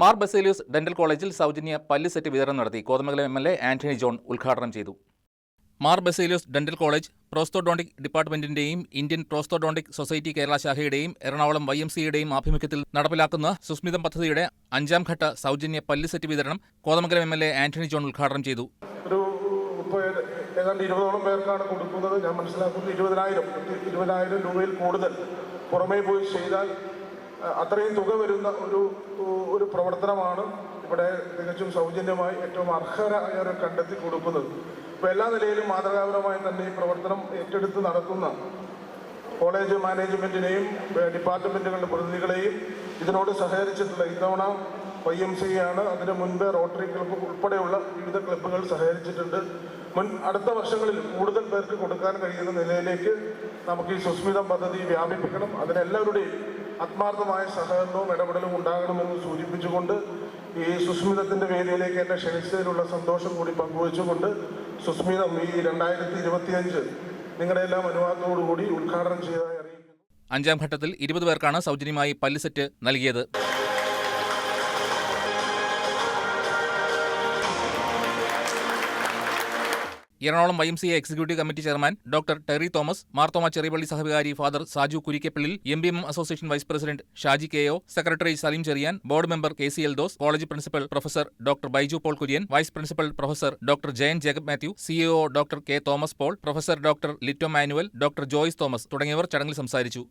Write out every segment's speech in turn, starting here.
Mar Baselios dental കോളേജിൽ സൗജന്യ പല്ല് സെറ്റ് വിതരണം നടത്തി Kothamangalam M L A Antony John ഉദ്ഘാടനം ചെയ്തു. Mar Baselios dental college prosthodontic ഡിപ്പാർട്ട്മെന്റിന്റെയും Indian prosthodontic society Kerala ശാഖയുടെയും എറണാകുളം വൈ എം സിയുടെയും ആഭിമുഖ്യത്തിൽ നടപ്പിലാക്കുന്ന സുസ്മിതം പദ്ധതിയുടെ അഞ്ചാം ഘട്ട സൗജന്യ പല്ല് സെറ്റ് വിതരണം Kothamangalam M L A Antony John ഉദ്ഘാടനം ചെയ്തു. ഏതാണ്ട് ഇരുപതോളം പേർക്കാണ് കൊടുക്കുന്നത്. ഞാൻ മനസ്സിലാക്കുന്നത് ഇരുപതിനായിരം ഇരുപതിനായിരം രൂപയിൽ കൂടുതൽ പുറമേ പോയി ചെയ്താൽ അത്രയും തുക വരുന്ന ഒരു ഒരു പ്രവർത്തനമാണ് ഇവിടെ തികച്ചും സൗജന്യമായി ഏറ്റവും അർഹരായവരെ കണ്ടെത്തി കൊടുക്കുന്നത്. ഇപ്പം എല്ലാ നിലയിലും മാതൃകാപരമായി തന്നെ ഈ പ്രവർത്തനം ഏറ്റെടുത്ത് നടത്തുന്ന കോളേജ് മാനേജ്മെന്റിനെയും ഡിപ്പാർട്ട്മെന്റുകളുടെ പ്രതിനിധികളെയും ഇതിനോട് സഹകരിച്ചിട്ടുള്ള ഇത്തവണ വൈ എം സി ആണ് അതിന് മുൻപ് റോട്ടറി ക്ലബ്ബ് ഉൾപ്പെടെയുള്ള വിവിധ ക്ലബ്ബുകൾ സഹകരിച്ചിട്ടുണ്ട്. മുൻ അടുത്ത വർഷങ്ങളിൽ കൂടുതൽ പേർക്ക് കൊടുക്കാൻ കഴിയുന്ന നിലയിലേക്ക് നമുക്ക് ഈ സുസ്മിതം പദ്ധതി വ്യാപിപ്പിക്കണം. അതിനെല്ലാവരുടെയും ആത്മാർത്ഥമായ സഹകരണവും ഇടപെടലും ഉണ്ടാകണമെന്ന് സൂചിപ്പിച്ചുകൊണ്ട് ഈ സുസ്മിതത്തിന്റെ വേദിയിലേക്ക് എന്നെ ക്ഷണിച്ചതിലുള്ള സന്തോഷം കൂടി പങ്കുവച്ചുകൊണ്ട് സുസ്മിതം ഈ രണ്ടായിരത്തി ഇരുപത്തിയഞ്ച് നിങ്ങളുടെ എല്ലാം അനുവാദത്തോടുകൂടി ഉദ്ഘാടനം ചെയ്തതായി അറിയിക്കുന്നു. അഞ്ചാം ഘട്ടത്തിൽ ഇരുപത് പേർക്കാണ് സൗജന്യമായി പല്ലുസെറ്റ് നൽകിയത്. Ernakulam Y M C A executive committee chairman doctor Terry Thomas Marthoma Cheriyapalli സഹകാരി father Saju Kurikkappallil M B M association vice president Shaji K O secretary Saleem Cheriyan board member K C Eldhose college principal professor doctor Baiju Paul Kurian vice principal professor doctor Jayan Jacob Mathew CEO doctor K Thomas Paul professor doctor Lito Manuel doctor Joyce Thomas തുടങ്ങിയവർ ചടങ്ങിൽ സംസാരിച്ചു.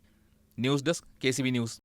News desk K news.